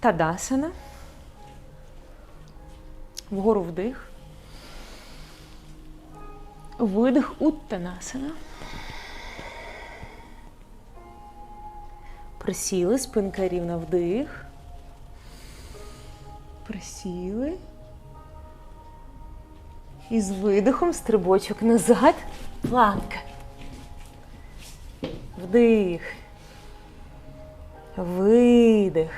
Тадасана. Вгору вдих. Видих Уттанасана. Присіли, спинка рівна вдих. Присіли. І з видихом стрибочок назад. Планка. Вдих. Видих.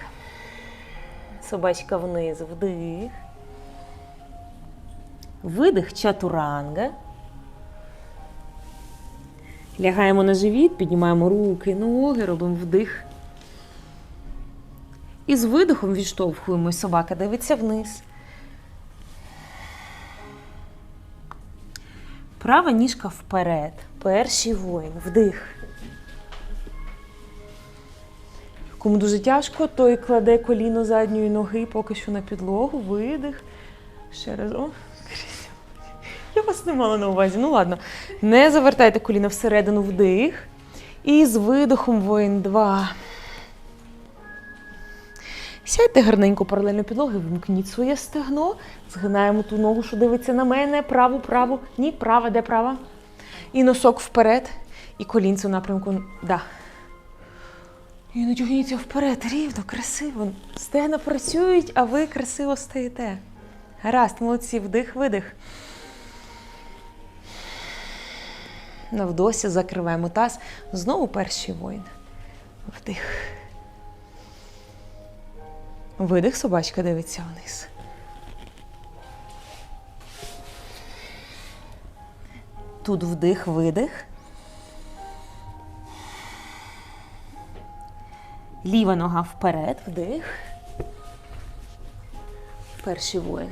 Собачка вниз. Вдих. Видих чатуранга. Лягаємо на живіт, піднімаємо руки, ноги, робимо вдих. І з видихом відштовхуємось. Собака дивиться вниз. Права ніжка вперед. Перший воїн. Вдих. Кому дуже тяжко, той кладе коліно задньої ноги поки що на підлогу. Видих. Ще раз. О, я вас не мала на увазі. Ну ладно. Не завертайте коліно всередину вдих. І з видихом воїн 2. Сядьте гарненько паралельно підлоги, вимкніть своє стегно. Згинаємо ту ногу, що дивиться на мене. Праву, праву. Ні, права, де права. І носок вперед. І колінце в напрямку. Да. І натягніться вперед, рівно, красиво. Стегна працюють, а ви красиво стоїте. Гаразд, молодці, вдих, видих. Навдосі закриваємо таз. Знову перший воїн. Вдих. Видих, собачка дивиться вниз. Тут вдих, видих. Ліва нога вперед, вдих. Перший воїн.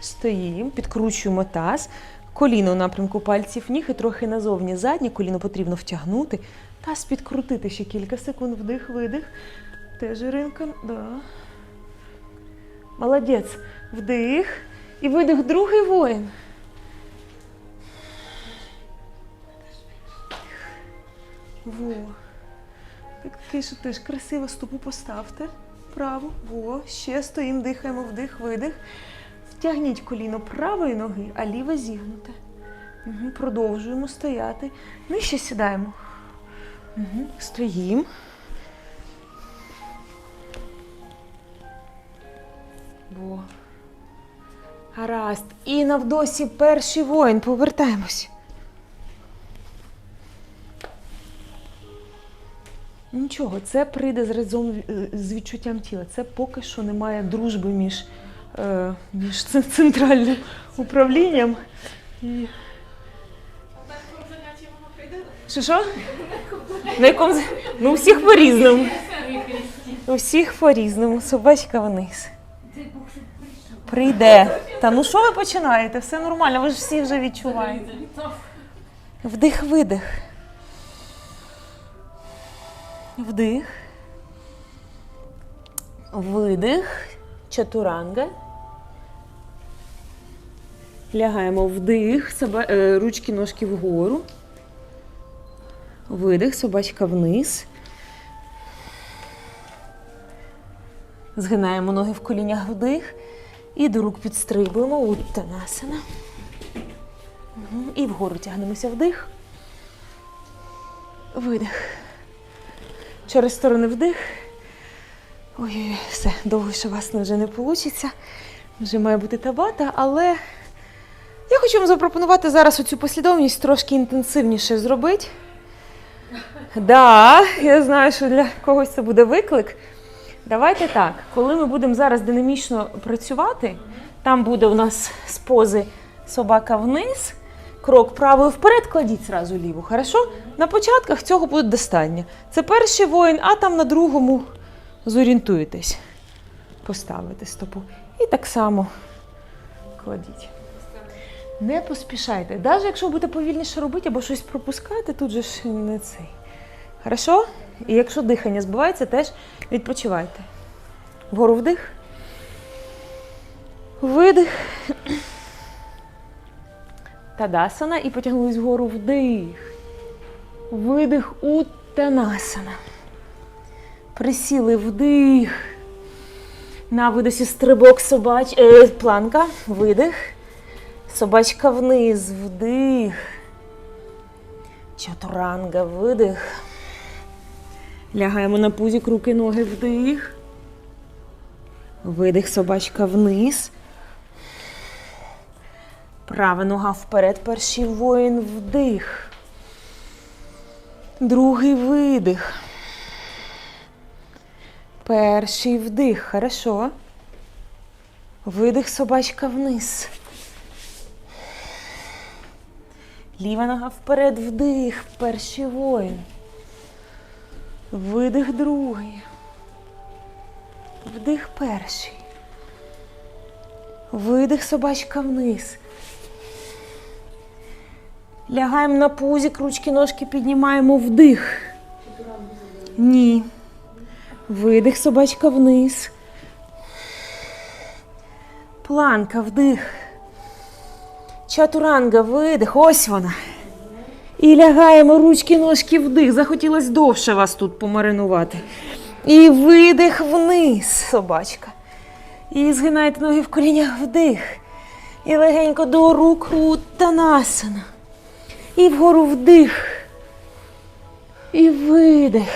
Стоїмо, підкручуємо таз. Коліно у напрямку пальців ніг і трохи назовні. Заднє коліно потрібно втягнути. Таз підкрутити ще кілька секунд. Вдих, видих. Теж Іринка. Да. Молодець. Вдих. І видих другий воїн. Во. Так тише, теж красиво стопу поставте. Право. Во. Ще стоїмо, дихаємо, вдих, видих. Втягніть коліно правої ноги, а ліве зігнуте. Угу. Продовжуємо стояти. Ну і ще сідаємо. Угу. Стоїмо. Во. Гаразд. І навдосі перший воїн. Повертаємось. Нічого, це прийде з разом е, з відчуттям тіла. Це поки що немає дружби між, е, між центральним управлінням і. Що що? На якому Ну, у всіх по-різному. У всіх по-різному. Собачка вниз. Прийде. Та ну що ви починаєте? Все нормально, ви ж всі вже відчуваєте. Вдих, видих. Вдих. Видих. Чатуранга. Лягаємо вдих, соба... е, ручки ножки вгору. Видих, собачка вниз. Згинаємо ноги в колінях вдих. І до рук підстрибуємо. Уттанасана. І вгору тягнемося вдих. Видих. Через сторони вдих. Ой, все, довго ще вас вже не вийде. Вже має бути табата, але я хочу вам запропонувати зараз оцю послідовність трошки інтенсивніше зробити. Да, я знаю, що для когось це буде виклик. Давайте так, коли ми будемо зараз динамічно працювати, там буде у нас з пози собака вниз, крок правою вперед, кладіть зразу ліву. Хорошо? На початках цього буде достатньо. Це перший воїн, а там на другому зорієнтуєтесь. Поставите стопу. І так само кладіть. Не поспішайте. Навіть якщо будете повільніше робити або щось пропускати, тут же ж не цей. Хорошо? І якщо дихання збивається, теж відпочивайте. Вгору вдих. Видих. Тадасана і потягнулись вгору вдих. Видих Уттанасана. Присіли вдих. На видосі стрибок собач... е, планка. Видих. Собачка вниз. Вдих. Чатуранга. Видих. Лягаємо на пузік, руки, ноги вдих. Видих, собачка вниз. Права нога вперед, перший воїн вдих. Другий видих. Перший вдих. Хорошо. Видих, собачка вниз. Ліва нога вперед, вдих. Перший воїн. Видих другий. Вдих перший. Видих собачка вниз. Лягаємо на пузик, ручки, ножки піднімаємо вдих. Ні. Видих собачка вниз. Планка, вдих. Чатуранга, видих. Ось вона. І лягаємо ручки, ножки вдих. Захотілося довше вас тут помаринувати. І видих вниз, собачка. І згинаєте ноги в колінях вдих. І легенько до рук утанасана. І вгору вдих. І видих.